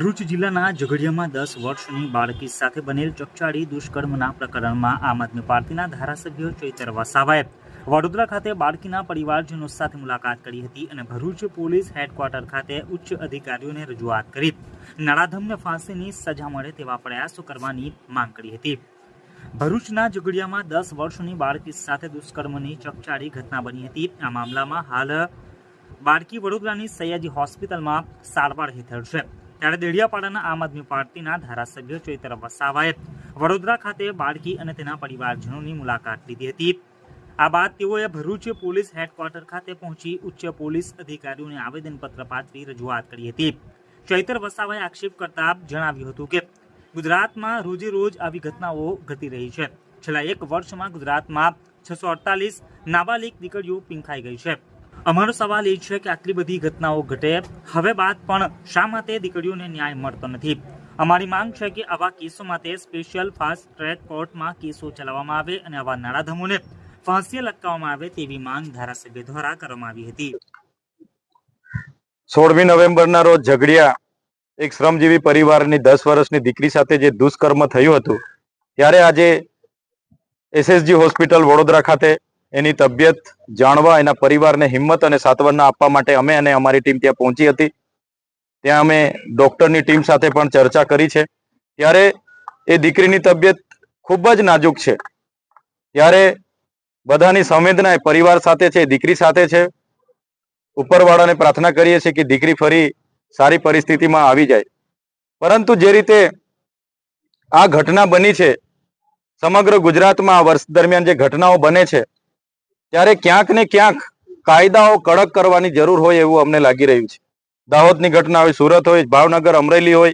ભરૂચ જિલ્લાના ઝઘડિયામાં દસ વર્ષની બાળકી સાથે બનેલ ચકચારી દુષ્કર્મના પ્રકરણમાં આમ આદમી પાર્ટીના ધારાસભ્ય ચૈતર વસાવાએ વડોદરા ખાતે બાળકીના પરિવારજનો સાથે મુલાકાત કરી હતી અને ભરૂચ પોલીસ હેડક્વાર્ટર ખાતે ઉચ્ચ અધિકારીઓને રજૂઆત કરી. નરાધમને ફાંસીની સજા મળે તેવા પ્રયાસો કરવાની માંગ કરી હતી. ભરૂચના ઝઘડિયામાં દસ વર્ષની બાળકી સાથે દુષ્કર્મની ચકચારી ઘટના બની હતી. આ મામલામાં હાલ બાળકી વડોદરાની સયાજી હોસ્પિટલમાં સારવાર હેઠળ છે. ત્યારે દેડિયાપાડાના આમ આદમી પાર્ટીના ધારાસભ્ય ચૈતર વસાવાએ વડોદરા ખાતે બાળકી અને તેના પરિવારજનોની મુલાકાત લીધી હતી. આ બાદ તેઓએ ભરૂચ પોલીસ હેડક્વાર્ટર ખાતે પહોંચી ઉચ્ચ પોલીસ અધિકારીઓને આવેદનપત્ર પાઠવી રજૂઆત કરી હતી. ચૈતર વસાવાએ આક્ષેપ કરતા જણાવ્યું હતું કે, ગુજરાતમાં રોજે રોજ આવી ઘટનાઓ ઘટી રહી છે. છેલ્લા એક વર્ષમાં ગુજરાતમાં છસો અડતાલીસ નાબાલિક દીકરીઓ પીંખાઈ ગઈ છે. અમારો સવાલ એ છે કે આટલી બધી ઘટનાઓ ઘટે હવે બાદ પણ શા માટે દીકરીઓને ન્યાય મળતો નથી? અમારી માંગ છે કે આવા કેસો માટે સ્પેશિયલ ફાસ્ટ ટ્રેક કોર્ટમાં કેસો ચલાવવામાં આવે અને આવા નરાધમોને ફાંસીએ લટકાવવામાં આવે તેવી માંગ ધારાસભ્ય દ્વારા કરવામાં આવી હતી. સોળમી નવેમ્બરના રોજ ઝઘડિયા એક શ્રમજીવી પરિવારની દસ વર્ષની દીકરી સાથે જે દુષ્કર્મ થયું હતું, ત્યારે આજે એસએસજી હોસ્પિટલ વડોદરા ખાતે એની તબિયત જાણવા, એના પરિવારને હિંમત અને સાંત્વના આપવા માટે અમે અને અમારી ટીમ ત્યાં પહોંચી હતી. ત્યાં અમે ડોક્ટરની ટીમ સાથે પણ ચર્ચા કરી છે. ત્યારે એ દીકરીની તબિયત ખૂબ જ નાજુક છે. ત્યારે બધાની સંવેદના એ પરિવાર સાથે છે દીકરી સાથે છે. ઉપરવાળાને પ્રાર્થના કરીએ છીએ કે દીકરી ફરી સારી પરિસ્થિતિમાં આવી જાય. પરંતુ જે રીતે આ ઘટના બની છે, સમગ્ર ગુજરાતમાં આ વર્ષ દરમિયાન જે ઘટનાઓ બને છે ત્યારે ક્યાંક ને ક્યાંક કાયદાઓ કડક કરવાની જરૂર હોય એવું અમને લાગી રહ્યું છે. દાહોદની ઘટના હોય, સુરત હોય, ભાવનગર, અમરેલી હોય,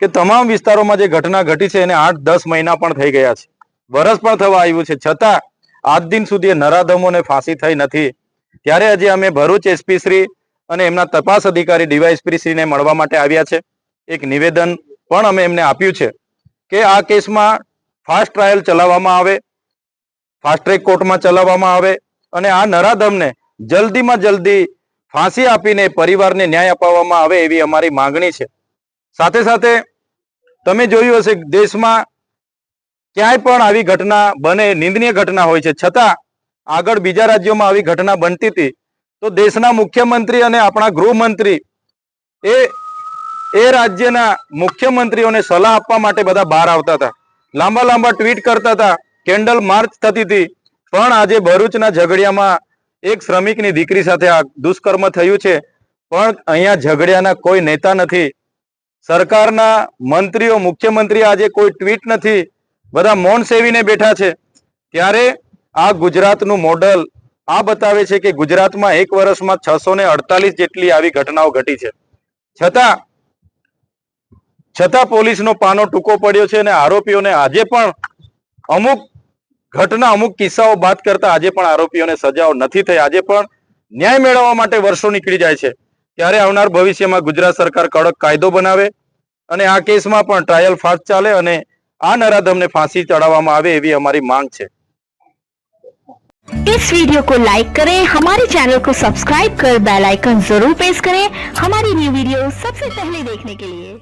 કે તમામ વિસ્તારોમાં જે ઘટના ઘટી છે એને આઠ, દસ મહિના પણ થઈ ગયા છે. વરસ પણ થવા આવ્યું છે. છતાં, આજ દિન સુધી નરાધમોને ફાંસી થઈ નથી. ત્યારે હજી અમે ભરૂચ એસપી શ્રી અને એમના તપાસ અધિકારી ડીવાયએસપી શ્રીને મળવા માટે આવ્યા છે. એક નિવેદન પણ અમે એમને આપ્યું છે કે આ કેસમાં ફાસ્ટ ટ્રાયલ ચલાવવામાં આવે ફાસ્ટ ટ્રેક કોર્ટમાં ચલાવવામાં આવે અને આ નરાધમને જલ્દીમાં જલ્દી ફાંસી આપીને પરિવારને ન્યાય અપાવવામાં આવે એવી અમારી માંગણી છે. સાથે સાથે તમે જોયું હશે દેશમાં ક્યાંય પણ આવી ઘટના બને, નિંદનીય ઘટના હોય છે. છતાં આગળ બીજા રાજ્યોમાં આવી ઘટના બનતી હતી તો દેશના મુખ્યમંત્રી અને આપણા ગૃહમંત્રી એ એ રાજ્યના મુખ્યમંત્રીઓને સલાહ આપવા માટે બધા બહાર આવતા હતા. લાંબા લાંબા ટ્વીટ કરતા હતા કેન્ડલ માર્ચ થતી હતી. પણ આજે ભરૂચના ઝઘડિયામાં એક શ્રમિકની દીકરી સાથે આ દુષ્કર્મ થયું છે. પણ અહીંયા ઝઘડિયાના કોઈ નેતા નથી. સરકારના મંત્રીઓ, મુખ્યમંત્રી આજે કોઈ ટ્વીટ નથી. બધા મૌન સેવીને બેઠા છે. ત્યારે આ ગુજરાતનું મોડલ આ બતાવે છે કે ગુજરાતમાં એક વર્ષમાં છસો ને અડતાલીસ જેટલી આવી ઘટનાઓ ઘટી છે. છતાં છતાં પોલીસનો પાનો ટૂંકો પડ્યો છે અને આરોપીઓને આજે પણ અમુક ઘટના અમુક કિસ્સાઓ બાદ કરતા આજે પણ આરોપીઓને સજાઓ નથી થઈ આજે પણ ન્યાય મેળવવા માટે વર્ષો નીકળી જાય છે ત્યારે આવનાર ભવિષ્યમાં ગુજરાત સરકાર કડક કાયદો બનાવે અને આ કેસમાં પણ ટ્રાયલ ફાસ્ટ ચાલે અને આ નરાધમને ફાંસી ચડાવવામાં આવે એવી અમારી માંગ છે इस वीडियो को लाइक करें हमारे चैनल को सब्सक्राइब कर बेल आइकन जरूर प्रेस करें हमारी न्यू वीडियो सबसे पहले देखने के लिए